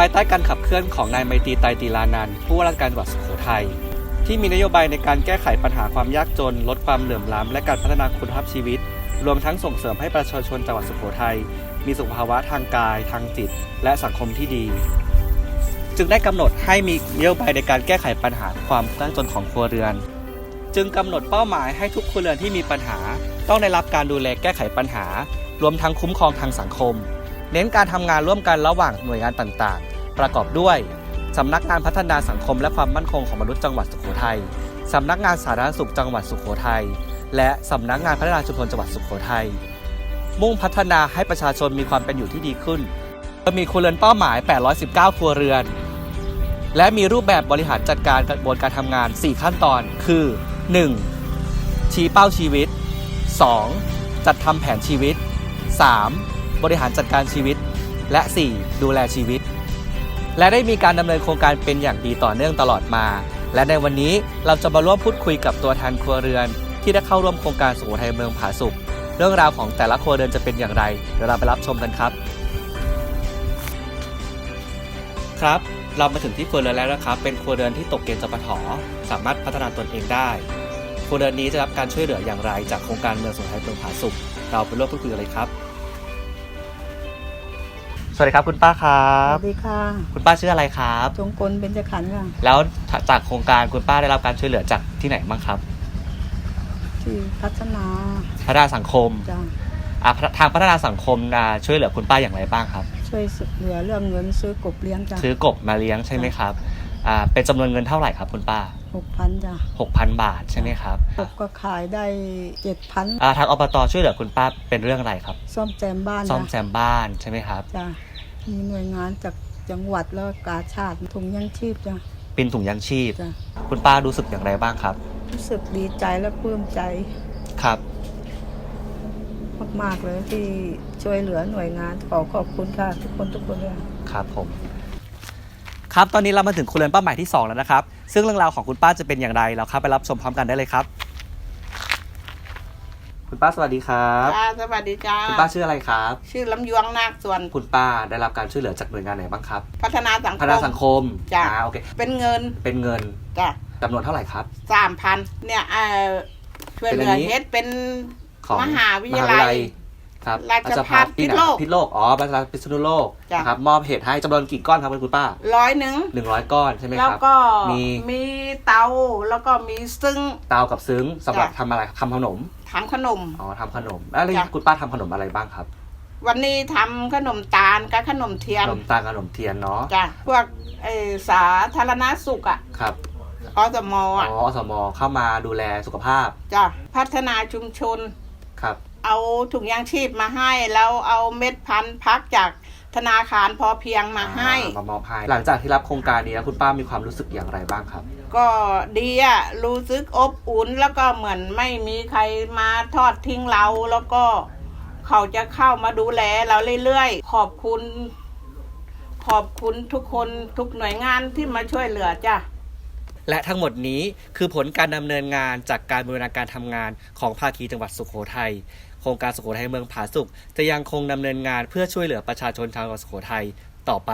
ภายใต้การขับเคลื่อนของนายไมตรีไตรตีลานันผู้ว่าราชการจังหวัดสุโขทัยที่มีนโยบายในการแก้ไขปัญหาความยากจน ลดความเหลื่อมล้ำและการพัฒนาคุณภาพชีวิต รวมทั้งส่งเสริมให้ประชาชนจังหวัดสุโขทัยมีสุขภาวะทางกาย ทางจิต และสังคมที่ดี จึงได้กำหนดให้มีนโยบายในการแก้ไขปัญหาความยากจนของครัวเรือน จึงกำหนดเป้าหมายให้ทุกครัวเรือนที่มีปัญหา ต้องได้รับการดูแลแก้ไขปัญหา รวมทั้งคุ้มครองทางสังคม เน้นการทำงานร่วมกันระหว่างหน่วยงานต่างๆ ประกอบด้วยสำนักงานพัฒนาสังคมและความมั่นคงของมนุษย์จังหวัดสุโขทัยสำนักงานสาธารณสุขจังหวัดสุโขทัยและสำนักงานพัฒนาชุมชนจังหวัดสุโขทัยมุ่งพัฒนาให้ประชาชนมีความเป็นอยู่ที่ดีขึ้นโดยมีครัวเรือนเป้าหมาย 819 ครัวเรือน และมีรูปแบบบริหารจัดการกระบวนการทำงาน 4 ขั้นตอน คือ 1. ชี้เป้าชีวิต 2. จัดทำแผนชีวิต 3. บริหารจัดการชีวิต และ 4. ดูแลชีวิต และได้มีการดำเนินโครงการเป็นอย่างดีต่อเนื่องตลอดมา และในวันนี้เราจะมาร่วมพูดคุยกับตัวแทนครัวเรือน ที่ได้เข้าร่วมโครงการสุโขทัยเมืองผาสุกเรื่องราวของแต่ละครัวเรือนจะเป็นอย่างไรเดี๋ยวเราไปรับชมกันครับ ครับ เรามาถึงที่ครัวเรือนแล้วนะครับ เป็นครัวเรือนที่ตกเกณฑ์จปทสามารถพัฒนาตนเองได้ครัวเรือนนี้จะรับการช่วยเหลืออย่างไรจากโครงการเมืองสุโขทัยเมืองผาสุกเราไปร่วมพูดคุยกันเลยครับ สวัสดีครับคุณป้าครัสบ วัสดีค่ะคุณป้าชื่ออะไรครับ จงกลเป็นจขันธ์ค่ะแล้วจากโครงการคุณป้าได้รับการช่วยเหลือจากที่ไหนบ้างครับที่พัฒนาพัฒนาสังคมจะอะทางพัฒนาสังคมอะช่วยเหลือคุณป้าอย่างไรบ้างครับ ช่วยเหลือเรื่องเงินซื้อกบเลี้ยงจ้ะซื้อกบมาเลี้ยงใช่ไหมครับอ่าเป็นจำนวนเงินเท่าไหร่ครับคุณป้า หกพันจ้ะ6,000 บาทใช่ไหมครับกบก็ขายได้เจ็ดพันอ่าทางอบตช่วยเหลือคุณป้าเป็นเรื่องอะไรครับ ซ่อมแซมบ้านซ่อมจ้ะแซมบ้านใช่ไหมครับ จ้ะ มีหน่วยงานจากจังหวัดแล้วก็กาชาติถุงยังชีพจ้ะเป็นถุงยังชีพ จ้ะคุณป้ารู้สึกอย่างไรบ้างครับ รู้สึกดีใจและปลื้มใจครับ มากๆเลยที่ช่วยเหลือหน่วยงานขอขอบคุณค่ะ ทุกคนทุกคนเลย ครับผม ครับ ตอนนี้เรามาถึงครัวเรือนเป้าหมายที่ 2 แล้วนะครับ ซึ่งเรื่องราวของคุณป้าจะเป็นอย่างไรเราเข้าไปรับชมพร้อมกันได้เลยครับ คุณป้าสวัสดีครับจ้าสวัสดีจ้าคุณป้าชื่ออะไรครับ ชื่อลำยวงนาคส่วน คุณป้าได้รับการช่วยเหลือจากหน่วยงานไหนบ้างครับ พัฒนาสังคพัฒนามสังคมจ้ะอ่าโอเค เป็นเงินเป็นเงินจ้ะจำนวนเท่าไหร่ครับสามพันเนี่ยเอ่อช่วยเหลือเป็นอันนี้เฮ็ดเป็นของมหาวิทยาลัย ครับราชภัฏที่ไหนพิษณุโลกพิษณุโลกอ๋อราชภัฏพิษณุโลกจ้ะนะครับมอบเหตุให้จำนวนกี่ก้อนครับคุณป้าร้อยหนึ่งหนึ่งร้อยก้อนใช่ไหมแล้วครับก็มีมีเตาแล้วก็มีซึ่งเตากับซึ้งสำหรับจ้ะทำอะไรทำขนมทำขนมอ๋อทำขนมแล้วจ้ะคุณป้าทำขนมอะไรบ้างครับ วันนี้ทำขนมตาลกับขนมเทียขนนมตาลขนมเทียนเนาะจ้ะพวกเออสาธารณสุขอะครับอสมอ๋อะออสมเข้ามาดูแลสุขภาพจ้ะพัฒนาชุมชน ครับ เอาถุงยางชีพมาให้แล้วเอาเม็ดพันธุ์พักจากธนาคารพอเพียงมาให้อ่มามอบให้หลังจากที่รับโครงการนี้แล้วคุณป้ามีความรู้สึกอย่างไรบ้างครับ ก็ดีอะรู้สึกอบอุ่นแล้วก็เหมือนไม่มีใครมาทอดทิ้งเราแล้วก็เขาจะเข้ามาดูแลเราเรื่อยๆ ขอบคุณ ขอบคุณทุกคนทุกหน่วยงานที่มาช่วยเหลือจ้ะ และทั้งหมดนี้คือผลการดำเนินงานจากการบูรณาการทำงานของภาคีจังหวัดสุโขทัยโครงการสุโขทัยเมืองผาสุกจะยังคงดำเนินงานเพื่อช่วยเหลือประชาชนชาวสุโขทัยต่อไป